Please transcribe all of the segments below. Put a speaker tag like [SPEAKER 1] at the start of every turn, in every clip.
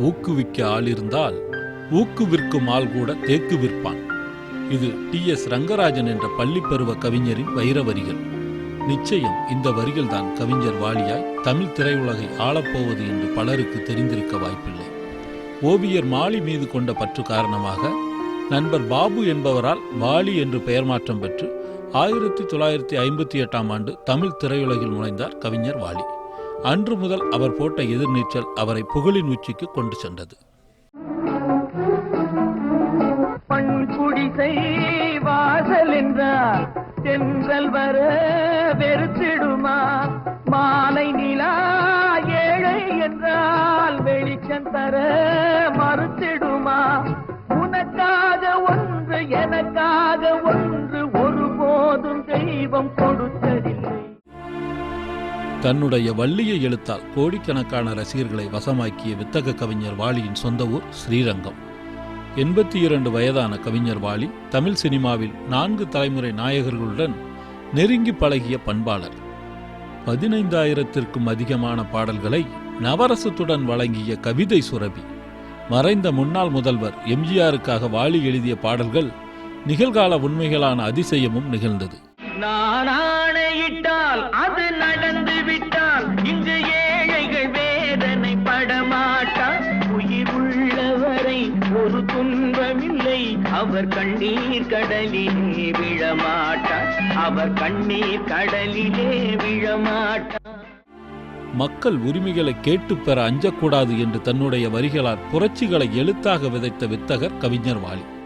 [SPEAKER 1] ஊக்குவிக்க ஆள் இருந்தால் ஊக்கு விற்கும் ஆள் கூட தேக்கு விற்பான். இது டி. எஸ். ரங்கராஜன் என்ற பள்ளி பருவ கவிஞரின் வைர வரிகள். நிச்சயம் இந்த வரிகள் தான் கவிஞர் வாலியாய் தமிழ் திரையுலகை ஆளப்போவது என்று பலருக்கு தெரிந்திருக்க வாய்ப்பில்லை. ஓவியர் மாலி மீது கொண்ட பற்று காரணமாக நண்பர் பாபு என்பவரால் வாலி என்று பெயர் மாற்றம் பெற்று ஆயிரத்தி தொள்ளாயிரத்தி ஐம்பத்தி எட்டாம் ஆண்டு தமிழ் திரையுலகில் நுழைந்தார் கவிஞர் வாலி. அன்று முதல் அவர் போட்ட எதிர்நீச்சல் அவரை புகழின் உச்சிக்கு கொண்டு சென்றது.
[SPEAKER 2] பண்குடிசை வாசல் என்றால் தென்றல் வர வெறுத்திடுமா? மாலை நிலா ஏழை என்றால் வெளிச்சம் தர மறுத்திடும்?
[SPEAKER 1] தன்னுடைய வள்ளியை எழுத்தால் கோடிக்கணக்கான ரசிகர்களை வசமாக்கிய வித்தக கவிஞர் வாலியின் சொந்த ஊர் ஸ்ரீரங்கம். எண்பத்தி இரண்டு வயதான கவிஞர் வாலி தமிழ் சினிமாவில் நான்கு தலைமுறை நாயகர்களுடன் நெருங்கி பழகிய பண்பாளர். பதினைந்தாயிரத்திற்கும் அதிகமான பாடல்களை நவரசத்துடன் வழங்கிய கவிதை சுரபி. மறைந்த முன்னாள் முதல்வர் எம்ஜிஆருக்காக வாலி எழுதிய பாடல்கள் நிகழ்கால உண்மைகளான அதிசயமும் நிகழ்ந்தது.
[SPEAKER 2] நான் ஆணையிட்டால் அது நடந்து விட்டால் இங்கு ஏழைகள் வேதனை படமாட்டார் உயிர் உள்ளவரை ஒரு துன்பமில்லை அவர் கண்ணீர் கடலிலே விழமாட்டார். அவர் கண்ணீர் கடலிலே விழமாட்டார்.
[SPEAKER 1] மக்கள் உரிமைகளை கேட்டு பெற அஞ்சக்கூடாது என்று தன்னுடைய வரிகளால் புரட்சிகளை எழுத்தாக விதைத்த வித்தகர் கவிஞர் வாலி.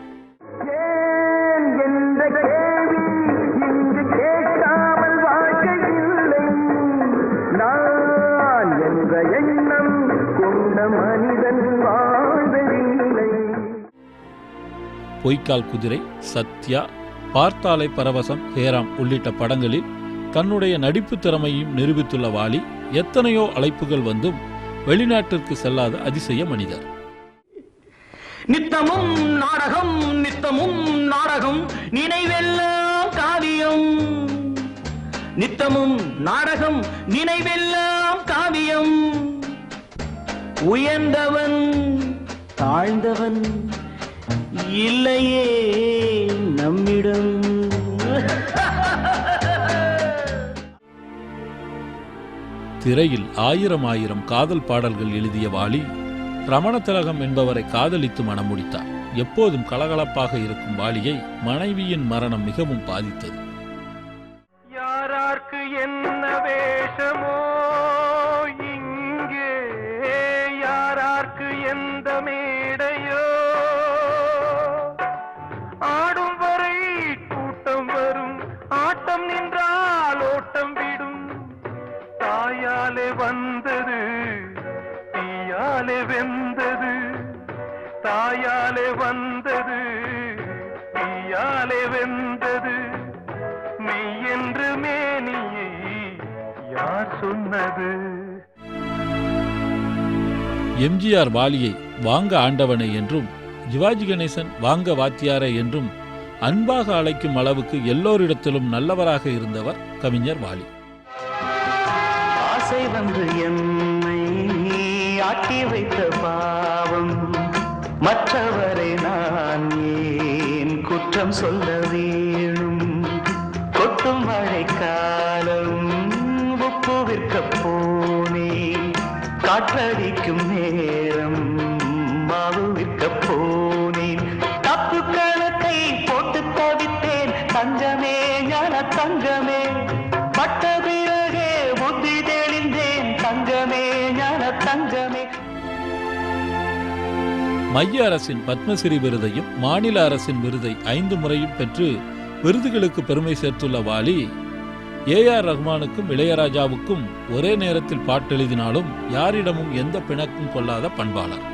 [SPEAKER 1] பொய்க்கால் குதிரை சத்யா பார்த்தாலை பரவசம் ஹேராம் உள்ளிட்ட படங்களில் தன்னுடைய நடிப்பு திறமையும் நிரூபித்துள்ள வாலி எத்தனையோ அழைப்புகள் வந்தும் வெளிநாட்டிற்கு செல்லாத அதிசய மனிதர்.
[SPEAKER 2] நித்தமும் நாடகம் நித்தமும் நாடகம் நினைவெல்லாம் காவியம். நித்தமும் நாடகம் நினைவெல்லாம் காவியம். உயர்ந்தவன் தாழ்ந்தவன் இல்லையே நம்மிடம்.
[SPEAKER 1] திரையில் ஆயிரம் ஆயிரம் காதல் பாடல்கள் எழுதிய வாலி ரமண திலகம் என்பவரை காதலித்து மணம் எப்போதும் கலகலப்பாக இருக்கும் வாலியை மனைவியின் மரணம் மிகவும் பாதித்தது.
[SPEAKER 2] தாயாலே வந்தது தீயாலே வெந்தது மெய் என்று மேனியை யார் சொன்னது?
[SPEAKER 1] எம்ஜிஆர் வாலியை வாங்க ஆண்டவனை என்றும் சிவாஜி கணேசன் வாங்க வாத்தியாரே என்றும் அன்பாக அழைக்கும் அளவுக்கு எல்லோரிடத்திலும் நல்லவராக இருந்தவர் கவிஞர் வாலி.
[SPEAKER 2] ஆசை வந்து என்னை ஆட்டி வைத்த பாவம் மற்றவரை நான் ஏன் குற்றம் சொல்ல வேணும்? கொட்டும் மழைக்காலம் உப்பு விற்க போனே காற்றடிக்கும் நேரம் மாவு விற்க போனேன். தப்பு கணக்கை போட்டு தவித்தேன். தங்கமே ஞான தங்கமே
[SPEAKER 1] மைய அரசின் பத்மஸ்ரீ விருதையும் மாநில அரசின் விருதை ஐந்து முறையும் பெற்று விருதுகளுக்கு பெருமை சேர்த்துள்ள வாலி ஏ ஆர் ரஹ்மானுக்கும் இளையராஜாவுக்கும் ஒரே நேரத்தில் பாட்டெழுதினாலும் யாரிடமும் எந்த பிணக்கும் கொள்ளாத பண்பாளர்.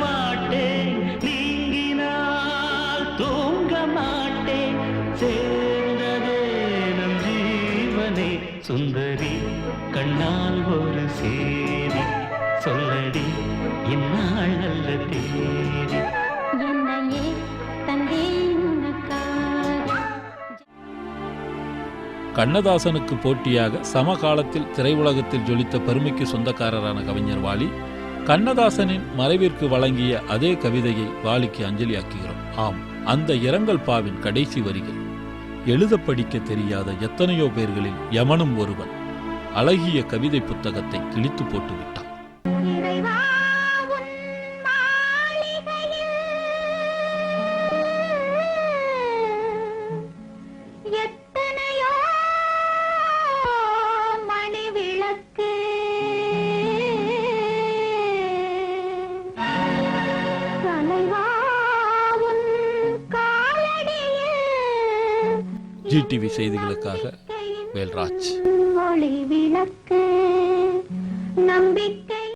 [SPEAKER 2] மாட்டேன் நீங்கினால் தூங்க மாட்டேன் சுந்தரி கண்ணால் ஒரு சேரி. சொல்லடி இந்நாள் நல்ல
[SPEAKER 3] உனக்காக.
[SPEAKER 1] கண்ணதாசனுக்கு போட்டியாக சமகாலத்தில் திரையுலகத்தில் ஜொலித்த பெருமைக்கு சொந்தக்காரரான கவிஞர் வாலி கண்ணதாசனின் மறைவிற்கு வழங்கிய அதே கவிதையை வாலிக்கு அஞ்சலியாக்குகிறோம். ஆம் அந்த இரங்கல் பாவின் கடைசி வரிகள். எழுத படிக்க தெரியாத எத்தனையோ பேர்களில் யமனும் ஒருவன். அழகிய கவிதை புத்தகத்தை கிழித்து போட்டு விட்டான் ஜிடிவி செய்திகளுக்காக வேல்ராஜ்.
[SPEAKER 3] ஒளி விளக்கு நம்பிக்கை